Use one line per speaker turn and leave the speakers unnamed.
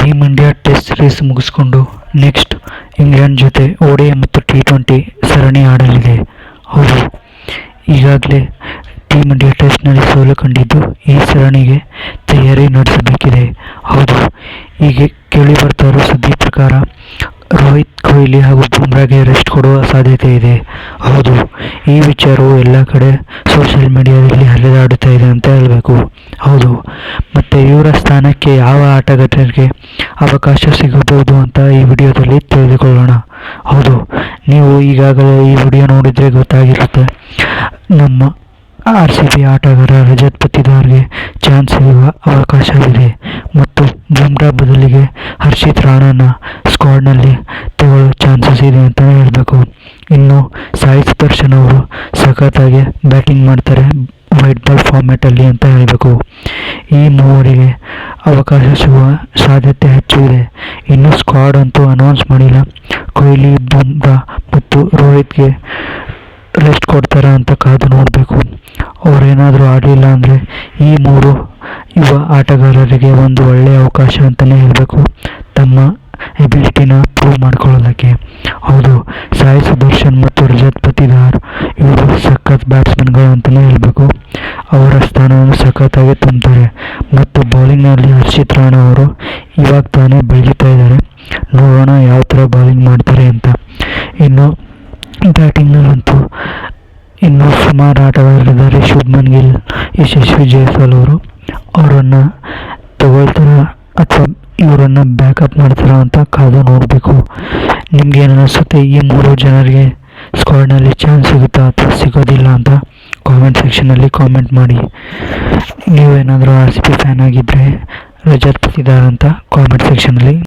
Team India test series ಮುಗಿಸ್ಕೊಂಡು next England ಜೊತೆ ODI ಮತ್ತು ಟಿ ಟ್ವೆಂಟಿ ಸರಣಿ ಆಡಲಿದೆ. ಹೌದು, ಈಗಾಗಲೇ ಟೀಮ್ ಇಂಡಿಯಾ ಟೆಸ್ಟ್ನಲ್ಲಿ ಸೋಲು ಕಂಡಿದ್ದು ಈ ಸರಣಿಗೆ ತಯಾರಿ ನಡೆಸಬೇಕಿದೆ. ಹೌದು, ಹೀಗೆ ಕೇಳಿ ಬರ್ತಾ ಇರೋ ಸುದ್ದಿ ಪ್ರಕಾರ ರೋಹಿತ್ ಕೊಹ್ಲಿ ಹಾಗೂ ಬುಮ್ರಾಗೆ ರೆಸ್ಟ್ ಕೊಡುವ ಸಾಧ್ಯತೆ ಇದೆ. ಹೌದು, ಈ ವಿಚಾರವು ಎಲ್ಲ ಕಡೆ ಸೋಷಿಯಲ್ ಮೀಡಿಯಾದಲ್ಲಿ ಹರಿದಾಡುತ್ತಾ ಇದೆ ಅಂತ ಹೇಳಬೇಕು. ಹೌದು, ಮತ್ತು ಇವರ ಸ್ಥಾನಕ್ಕೆ ಯಾವ ಆಟಗಾರರಿಗೆ ಅವಕಾಶ ಸಿಗಬಹುದು ಅಂತ ಈ ವಿಡಿಯೋದಲ್ಲಿ ತಿಳಿದುಕೊಳ್ಳೋಣ. ಹೌದು, ನೀವು ಈಗಾಗಲೇ ಈ ವಿಡಿಯೋ ನೋಡಿದರೆ ಗೊತ್ತಾಗಿರುತ್ತೆ. ನಮ್ಮ ಆರ್ ಸಿ ಬಿ ಆಟಗಾರ ರಜತ್ ಪತಿದಾರ್ಗೆ ಚಾನ್ಸ್ ಸಿಗುವ ಅವಕಾಶವಿದೆ. ಮತ್ತು ಬುಮ್ರಾ ಬದಲಿಗೆ ಹರ್ಷಿತ್ ರಾಣಾನ ಸ್ಕ್ವಾಡ್ನಲ್ಲಿ ತಗೊಳ್ಳೋ ಚಾನ್ಸಸ್ ಇದೆ ಅಂತಲೇ ಹೇಳಬೇಕು. ಇನ್ನು ಸಾಯಿ ಸುದರ್ಶನ್ ಅವರು ಸಖತ್ತಾಗಿ ಬ್ಯಾಟಿಂಗ್ ಮಾಡ್ತಾರೆ ವೈಟ್ ಬಾಲ್ ಫಾರ್ಮ್ಯಾಟಲ್ಲಿ ಅಂತ ಹೇಳಬೇಕು. ಈ ಮೂವರಿಗೆ ಅವಕಾಶ ಸಿಗುವ ಸಾಧ್ಯತೆ ಹೆಚ್ಚು ಇದೆ. ಇನ್ನು ಸ್ಕ್ವಾಡ್ ಅಂತೂ ಅನೌನ್ಸ್ ಮಾಡಿಲ್ಲ. ಕೊಹ್ಲಿ, ಬುಮ್ರಾ ಮತ್ತು ರೋಹಿತ್ಗೆ ರೆಸ್ಟ್ ಕೊಡ್ತಾರ ಅಂತ ಕಾದು ನೋಡಬೇಕು. ಅವರೇನಾದರೂ ಆಡಲಿಲ್ಲ ಅಂದರೆ ಈ ಮೂರು ಯುವ ಆಟಗಾರರಿಗೆ ಒಂದು ಒಳ್ಳೆಯ ಅವಕಾಶ ಅಂತಲೇ ಹೇಳಬೇಕು. ತಮ್ಮ ಎಬಿಲಿಟಿನ ಪ್ರೂವ್ ಮಾಡ್ಕೊಳ್ಳೋದಕ್ಕೆ. ಹೌದು, ಸಾಯಿ ಸುದರ್ಶನ್ ಮತ್ತು ರಜತ್ ಪತಿದಾರ್ ಇವರು ಸಖತ್ ಬ್ಯಾಟ್ಸ್ಮನ್ಗಳು ಅಂತಲೇ ಹೇಳಬೇಕು. ಅವರ ಸ್ಥಾನವನ್ನು ಸಖತ್ತಾಗಿ ತುಂಬ್ತಾರೆ. ಮತ್ತು ಬೌಲಿಂಗ್ನಲ್ಲಿ ಹರ್ಷಿತ್ ರಾಣಾ ಅವರು ಇವಾಗ ತಾನೇ ಬೆಳೀತಾ ಇದ್ದಾರೆ. ನೋಡೋಣ ಯಾವ ಥರ ಬೌಲಿಂಗ್ ಮಾಡ್ತಾರೆ ಅಂತ. ಇನ್ನು ಬ್ಯಾಟಿಂಗ್ನಲ್ಲಂತೂ ಇನ್ನು ಸುಮಾರು ಆಟಗಾರರಿದ್ದಾರೆ ಶುಭ್ಮನ್ ಗಿಲ್, ಯಶಸ್ವಿ ಜೈಸ್ವಾಲ್ ಅವರು. ಅವರನ್ನು ತಗೊಳ್ತಾರ ಅಥವಾ ಇವರನ್ನು ಬ್ಯಾಕಪ್ ಮಾಡ್ತಾರ ಅಂತ ಕಾದು ನೋಡಬೇಕು. ನಿಮ್ಗೇನು ಅನಿಸುತ್ತೆ? ಈ ಮೂರು ಜನರಿಗೆ ಸ್ಕ್ವಾಡ್ನಲ್ಲಿ ಚಾನ್ಸ್ ಸಿಗುತ್ತಾ ಅಥವಾ ಸಿಗೋದಿಲ್ಲ ಅಂತ ಕಾಮೆಂಟ್ ಸೆಕ್ಷನಲ್ಲಿ ಕಾಮೆಂಟ್ ಮಾಡಿ. ನೀವೇನಾದರೂ ಆರ್ ಸಿ ಪಿ ಫ್ಯಾನ್ ಆಗಿದ್ದರೆ ರಜತ್ ಪತಿದಾರ್ ಅಂತ ಕಾಮೆಂಟ್ ಸೆಕ್ಷನಲ್ಲಿ